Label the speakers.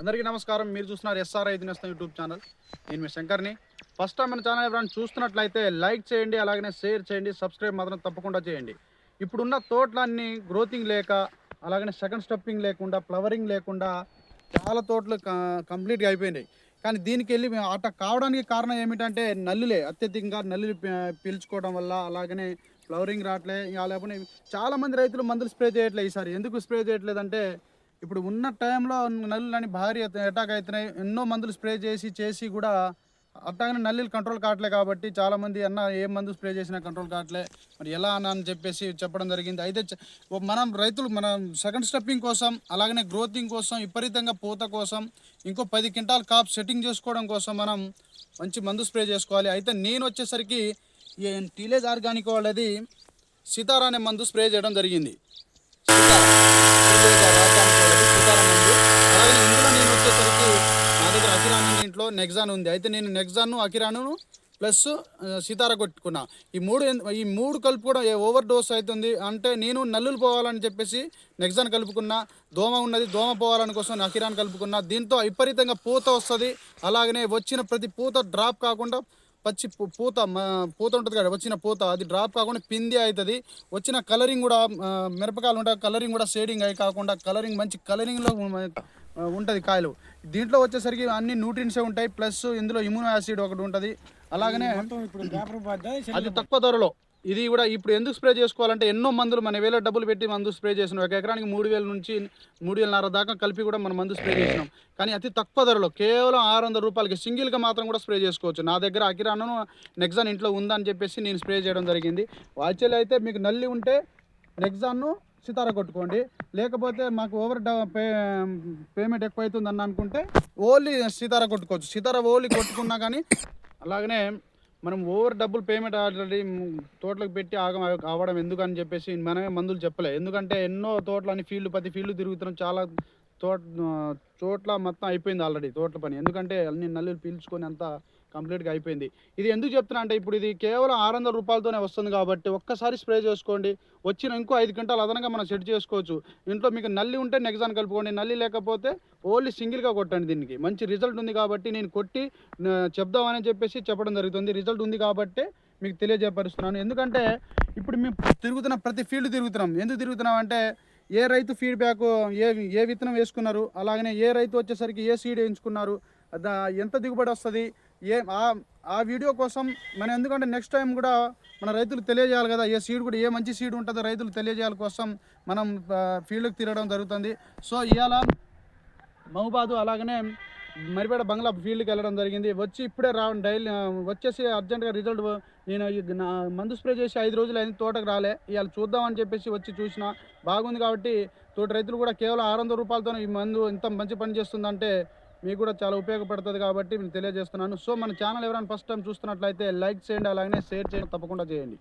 Speaker 1: అందరికీ నమస్కారం. మీరు చూస్తున్నారు ఎస్ఆర్ ఐదు నేస్తం యూట్యూబ్ ఛానల్. నేను మీ శంకర్ని. ఫస్ట్ టైం మన ఛానల్ ఎవరైనా చూస్తున్నట్లయితే లైక్ చేయండి అలాగనే షేర్ చేయండి సబ్స్క్రైబ్ మాత్రం తప్పకుండా చేయండి. ఇప్పుడున్న తోటలన్నీ గ్రోతింగ్ లేక అలాగనే సెకండ్ స్టెప్పింగ్ లేకుండా ఫ్లవరింగ్ లేకుండా చాలా తోటలు కంప్లీట్గా అయిపోయినాయి. కానీ దీనికి వెళ్ళి మేము అట్ట కావడానికి కారణం ఏమిటంటే నల్లులే. అత్యధికంగా నల్లులు పీల్చుకోవడం వల్ల అలాగనే ఫ్లవరింగ్ రావట్లే. ఇంకా లేకపోతే చాలామంది రైతులు మందులు స్ప్రే చేయట్లేదు ఈసారి. ఎందుకు స్ప్రే చేయట్లేదంటే ఇప్పుడు ఉన్న టైంలో నల్లులని భారీ అటాక్ అవుతున్నాయి ఎన్నో మందులు స్ప్రే చేసి చేసి కూడా అట్లాగనే నల్లులు కంట్రోల్ కావట్లే కాబట్టి చాలామంది అన్న ఏ మందు స్ప్రే చేసినా కంట్రోల్ కావట్లే. మరి ఎలా అన్న అని చెప్పేసి చెప్పడం జరిగింది. అయితే మనం రైతులు మనం సెకండ్ స్టెప్పింగ్ కోసం అలాగనే గ్రోతింగ్ కోసం విపరీతంగా పూత కోసం ఇంకో పది క్వింటాల్ కాప్ సెట్టింగ్ చేసుకోవడం కోసం మనం మంచి మందు స్ప్రే చేసుకోవాలి. అయితే నేను వచ్చేసరికి ఈ టీలేజ్ ఆర్గానిక్ వాళ్ళది సితారా అనే మందు స్ప్రే చేయడం జరిగింది సీతారాం మందు అలాగే ఇందులో నేను వచ్చేసరికి నా దగ్గర నెగ్జాన్ ఉంది. అయితే నేను నెక్సాన్ అకిరాను ప్లస్ సీతార కొట్టుకున్నా. ఈ మూడు ఈ మూడు కలుపు కూడా ఓవర్ డోస్ అవుతుంది అంటే నేను నల్లులు పోవాలని చెప్పేసి నెగ్జాన్ కలుపుకున్నా. దోమ ఉన్నది దోమ పోవాలని కోసం అకిరాన్ కలుపుకున్నా. దీంతో విపరీతంగా పూత వస్తుంది. అలాగనే వచ్చిన ప్రతి పూత డ్రాప్ కాకుండా పచ్చి పూత పూత ఉంటుంది కదా వచ్చిన పూత అది డ్రాప్ కాకుండా పిందే అవుతుంది వచ్చిన కలరింగ్ కూడా మిరపకాయలు ఉంటాయి కలరింగ్ కూడా షేడింగ్ అయి కాకుండా కలరింగ్ మంచి కలరింగ్లో ఉంటుంది కాయలు. దీంట్లో వచ్చేసరికి అన్ని న్యూట్రిన్సే ఉంటాయి ప్లస్ ఇందులో ఇమ్యూనో యాసిడ్ ఒకటి ఉంటుంది. అలాగనే అది తక్కువ ధరలో. ఇది కూడా ఇప్పుడు ఎందుకు స్ప్రే చేసుకోవాలంటే ఎన్నో మందులు మన వేల డబ్బులు పెట్టి మందు స్ప్రే చేసినాం. ఒక ఎకరానికి మూడు వేల నుంచి మూడు వేలన్నర దాకా కలిపి కూడా మనం మందు స్ప్రే చేసినాం. కానీ అతి తక్కువ ధరలో కేవలం ఆరు వందల రూపాయలకి సింగిల్గా మాత్రం కూడా స్ప్రే చేసుకోవచ్చు. నా దగ్గర అకిరాను నెక్సాన్ ఇంట్లో ఉందని చెప్పేసి నేను స్ప్రే చేయడం జరిగింది. యాక్చువల్లీ అయితే మీకు నల్లి ఉంటే నెక్సాన్ను సితార కొట్టుకోండి. లేకపోతే మాకు ఓవర్ పే పేమెంట్ ఎక్కువ అవుతుంది అని అనుకుంటే ఓన్లీ సీతారా కొట్టుకోవచ్చు. సితార ఓన్లీ కొట్టుకున్నా కానీ అలాగనే మనం ఓవర్ డబ్బులు పేమెంట్ ఆల్రెడీ తోటలకు పెట్టి ఆగం అవ్వడం ఎందుకని చెప్పేసి మనమే మందులు చెప్పలే. ఎందుకంటే ఎన్నో తోటలు అని ఫీల్డ్ ప్రతి ఫీల్డ్ తిరుగుతున్నాం. చాలా తోట చోట్ల మొత్తం అయిపోయింది ఆల్రెడీ తోటల పని. ఎందుకంటే అన్ని నల్లులు పీల్చుకొని అంతా కంప్లీట్గా అయిపోయింది. ఇది ఎందుకు చెప్తున్నా అంటే ఇప్పుడు ఇది కేవలం ఆరు వందల రూపాయలతోనే వస్తుంది కాబట్టి ఒక్కసారి స్ప్రే చేసుకోండి. వచ్చిన ఇంకో ఐదు గంటలు అదనంగా మనం సెట్ చేసుకోవచ్చు. ఇంట్లో మీకు నల్లి ఉంటే నెగ్జాన్ కలుపుకోండి. నల్లి లేకపోతే ఓన్లీ సింగిల్గా కొట్టండి దీనికి. మంచి రిజల్ట్ ఉంది కాబట్టి నేను కొట్టి చెప్దామని చెప్పేసి చెప్పడం జరుగుతుంది. రిజల్ట్ ఉంది కాబట్టి మీకు తెలియజేపరుస్తున్నాను ఎందుకంటే ఇప్పుడు మేము తిరుగుతున్న ప్రతి ఫీల్డ్ తిరుగుతున్నాం. ఎందుకు తిరుగుతున్నాం అంటే ఏ రైతు ఫీడ్బ్యాక్ ఏ ఏ విత్తనం వేసుకున్నారు అలాగనే ఏ రైతు వచ్చేసరికి ఏ సీడ్ వేయించుకున్నారు దా- ఎంత దిగుబడి వస్తుంది ఏ ఆ- ఆ వీడియో కోసం మనం ఎందుకంటే నెక్స్ట్ టైం కూడా మన రైతులు తెలియజేయాలి కదా ఏ సీడ్ కూడా ఏ మంచి సీడ్ ఉంటుందో రైతులు తెలియజేయాలి కోసం మనం ఫీల్డ్కి తిరగడం జరుగుతుంది. సో ఇవాళ మహబాదు అలాగనే మరిపేట బంగ్లా ఫీల్డ్కి వెళ్ళడం జరిగింది. వచ్చి ఇప్పుడే రా డైలీ వచ్చేసి అర్జెంటుగా రిజల్ట్ నేను నా మందు స్ప్రే చేసి ఐదు రోజులు అయింది తోటకు రాలే. ఇవాళ చూద్దామని చెప్పేసి వచ్చి చూసిన బాగుంది కాబట్టి తోటి రైతులు కూడా కేవలం ఆరు వందల రూపాయలతో ఈ మందు ఇంత మంచి పని చేస్తుందంటే మీకు కూడా చాలా ఉపయోగపడుతుంది కాబట్టి నేను తెలియజేస్తున్నాను. సో మన ఛానల్ ఎవరైనా ఫస్ట్ టైం చూస్తున్నట్లయితే లైక్ చేయండి అలాగే షేర్ చేయండి తప్పకుండా చేయండి.